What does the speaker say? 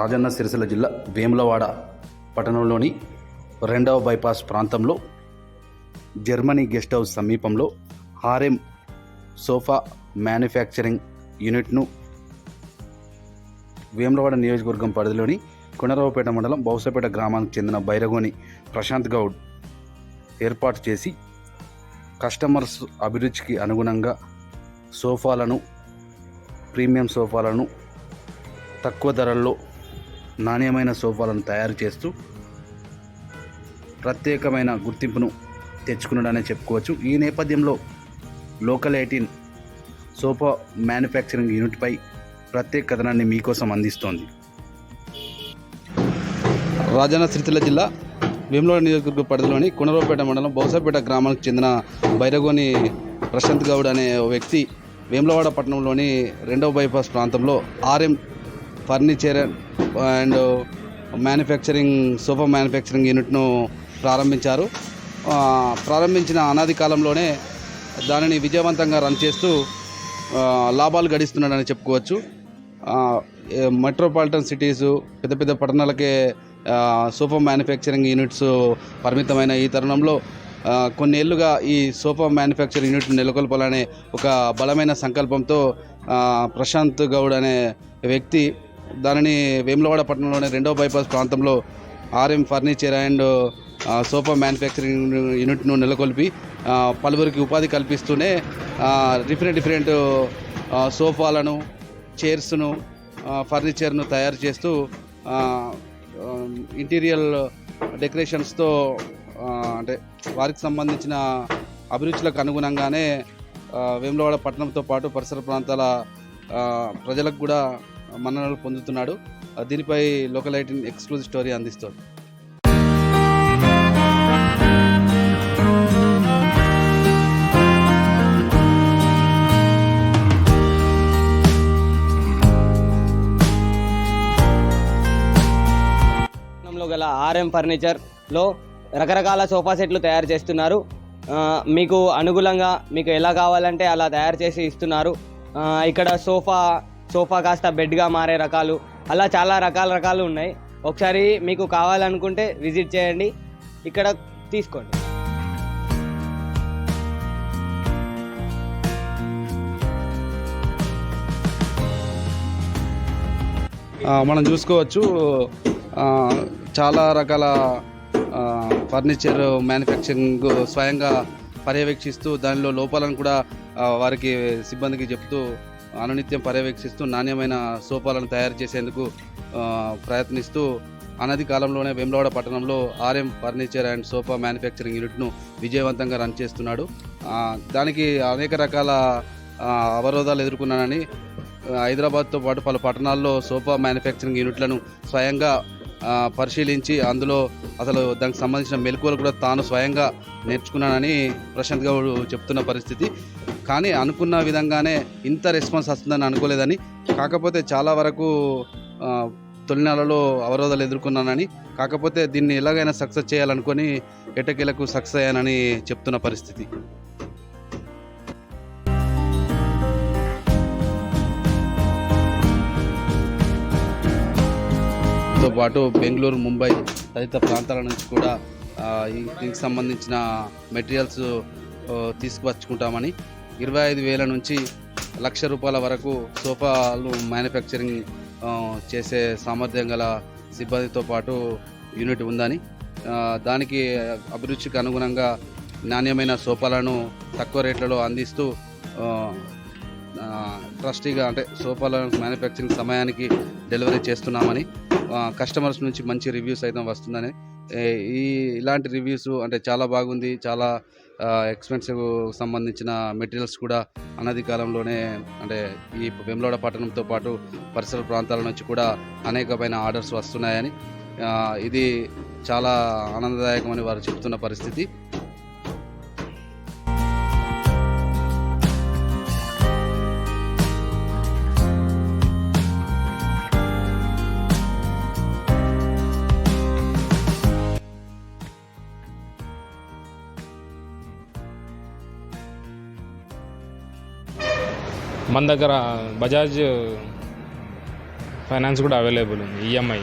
రాజన్న సిరిసిల్ల జిల్లా వేములవాడ పట్టణంలోని రెండవ బైపాస్ ప్రాంతంలో జర్మనీ గెస్ట్ హౌస్ సమీపంలో హారెం సోఫా మ్యానుఫ్యాక్చరింగ్ యూనిట్ను వేములవాడ నియోజకవర్గం పరిధిలోని కునరావుపేట మండలం బౌసపేట గ్రామానికి చెందిన బైరగోని ప్రశాంత్ గౌడ్ ఏర్పాటు చేసి కస్టమర్స్ అభిరుచికి అనుగుణంగా సోఫాలను ప్రీమియం సోఫాలను తక్కువ ధరల్లో నాణ్యమైన సోఫాలను తయారు చేస్తూ ప్రత్యేకమైన గుర్తింపును తెచ్చుకున్నాడనే చెప్పుకోవచ్చు. ఈ నేపథ్యంలో లోకల్ ఎయిటీన్ సోఫా మ్యానుఫ్యాక్చరింగ్ యూనిట్పై ప్రత్యేక కథనాన్ని మీకోసం అందిస్తోంది. రాజన్న సిరిసిల్ల జిల్లా వేములవాడ నియోజకవర్గ పరిధిలోని కునరావుపేట మండలం బౌసాపేట గ్రామానికి చెందిన బైరగోని ప్రశాంత్ గౌడ్ అనే ఓ వ్యక్తి వేములవాడ పట్టణంలోని రెండవ బైపాస్ ప్రాంతంలో RM furniture and manufacturing sofa manufacturing యూనిట్ను ప్రారంభించారు. ప్రారంభించిన అనాది కాలంలోనే దానిని విజయవంతంగా రన్ చేస్తూ లాభాలు గడిస్తున్నాడని చెప్పుకోవచ్చు. మెట్రోపాలిటన్ సిటీస్ పెద్ద పెద్ద పట్టణాలకే సూపర్ సోఫా మ్యానుఫ్యాక్చరింగ్ యూనిట్స్ పరిమితమైన ఈ తరుణంలో కొన్ని ఏళ్ళుగా ఈ సోఫా మ్యానుఫ్యాక్చరింగ్ యూనిట్ నెలకొల్పాలనే ఒక బలమైన సంకల్పంతో ప్రశాంత్ గౌడ్ అనే వ్యక్తి దానిని వేములవాడ పట్టణంలోని రెండో బైపాస్ ప్రాంతంలో RM furniture and sofa manufacturing యూనిట్ను నెలకొల్పి పలువురికి ఉపాధి కల్పిస్తూనే డిఫరెంట్ డిఫరెంట్ సోఫాలను చైర్స్ను ఫర్నిచర్ను తయారు చేస్తూ ఇంటీరియల్ డెకరేషన్స్తో అంటే వారికి సంబంధించిన అభిరుచులకు అనుగుణంగానే వేములవాడ పట్టణంతో పాటు పరిసర ప్రాంతాల ప్రజలకు కూడా మన్ననలు పొందుతున్నాడు. దీనిపై లోకల్ ఎయిటీన్ ఎక్స్క్లూజివ్ స్టోరీ అందిస్తుంది గల ఆర్ఎం ఫర్నిచర్లో రకరకాల సోఫా సెట్లు తయారు చేస్తున్నారు. మీకు అనుగుణంగా మీకు ఎలా కావాలంటే అలా తయారు చేసి ఇస్తున్నారు. ఇక్కడ సోఫా సోఫా కాస్త బెడ్గా మారే రకాలు. అలా చాలా రకాల రకాలు ఉన్నాయి. ఒకసారి మీకు కావాలనుకుంటే విజిట్ చేయండి. ఇక్కడ తీసుకోండి. మనం చూసుకోవచ్చు చాలా రకాల ఫర్నిచర్ మ్యానుఫ్యాక్చరింగ్ స్వయంగా పర్యవేక్షిస్తూ దానిలో లోపాలను కూడా వారికి సిబ్బందికి చెప్తూ అనునిత్యం పర్యవేక్షిస్తూ నాణ్యమైన సోఫాలను తయారు చేసేందుకు ప్రయత్నిస్తూ అనది కాలంలోనే వెమ్లవాడ పట్టణంలో RM furniture and sofa manufacturing యూనిట్ను విజయవంతంగా రన్ చేస్తున్నాడు. దానికి అనేక రకాల అవరోధాలు ఎదుర్కొన్నానని హైదరాబాద్తో పాటు పలు పట్టణాల్లో సోఫా మ్యానుఫ్యాక్చరింగ్ యూనిట్లను స్వయంగా పరిశీలించి అందులో అసలు దానికి సంబంధించిన మెలకువలు కూడా తాను స్వయంగా నేర్చుకున్నానని ప్రశాంత్ గౌడ్ చెప్తున్న పరిస్థితి. కానీ అనుకున్న విధంగానే ఇంత రెస్పాన్స్ వస్తుందని అనుకోలేదని. కాకపోతే చాలా వరకు ఆ, తొలినాలలో అవరోధాలు ఎదుర్కొన్నానని కాకపోతే దీన్ని ఎలాగైనా సక్సెస్ చేయాలనుకొని ఎటకేలకు సక్సెస్ అయ్యానని చెప్తున్న పరిస్థితి. తో పాటు బెంగళూరు ముంబై తదితర ప్రాంతాల నుంచి కూడా ఈ దీనికి సంబంధించిన మెటీరియల్స్ తీసుకువచ్చుకుంటామని ఇరవై ఐదు వేల నుంచి లక్ష రూపాయల వరకు సోఫాలు మ్యానుఫ్యాక్చరింగ్ చేసే సామర్థ్యం గల సిబ్బందితో పాటు యూనిట్ ఉందని దానికి అభిరుచికి అనుగుణంగా నాణ్యమైన సోఫాలను తక్కువ రేట్లలో అందిస్తూ ట్రస్టీగా అంటే సోఫాల మ్యానుఫ్యాక్చరింగ్ సమయానికి డెలివరీ చేస్తున్నామని కస్టమర్స్ నుంచి మంచి రివ్యూస్ అయితే వస్తుందని ఈ ఇలాంటి రివ్యూస్ అంటే చాలా బాగుంది. చాలా ఎక్స్పెన్సివ్ సంబంధించిన మెటీరియల్స్ కూడా అనది కాలంలోనే అంటే ఈ వెమ్లోడ పట్టణంతో పాటు పరిసర ప్రాంతాల నుంచి కూడా అనేకమైన ఆర్డర్స్ వస్తున్నాయని ఇది చాలా ఆనందదాయకమని వారు చెప్తున్న పరిస్థితి. మన దగ్గర బజాజ్ ఫైనాన్స్ కూడా అవైలబుల్ ఉంది ఈఎంఐ